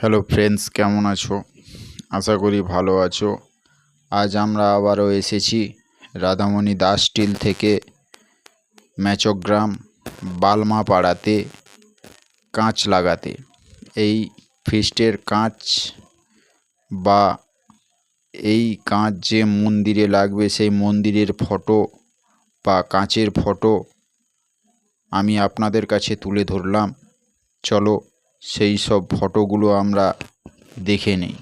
Hello friends কেমন আছো? আশা করি ভালো আছো। আজ আমরা আবারও এসেছি রাধামণি দাস স্টিল থেকে ম্যাচোগ্রাম বালমা পাড়াতে কাঁচ লাগাতে। এই ফিস্টের কাঁচ বা এই কাঁচ যে মন্দিরে লাগবে, সেই মন্দিরের ফটো বা কাঁচের ফটো আমি আপনাদের কাছে তুলে ধরলাম। চলো সেই সব ফটোগুলো আমরা দেখে নিই।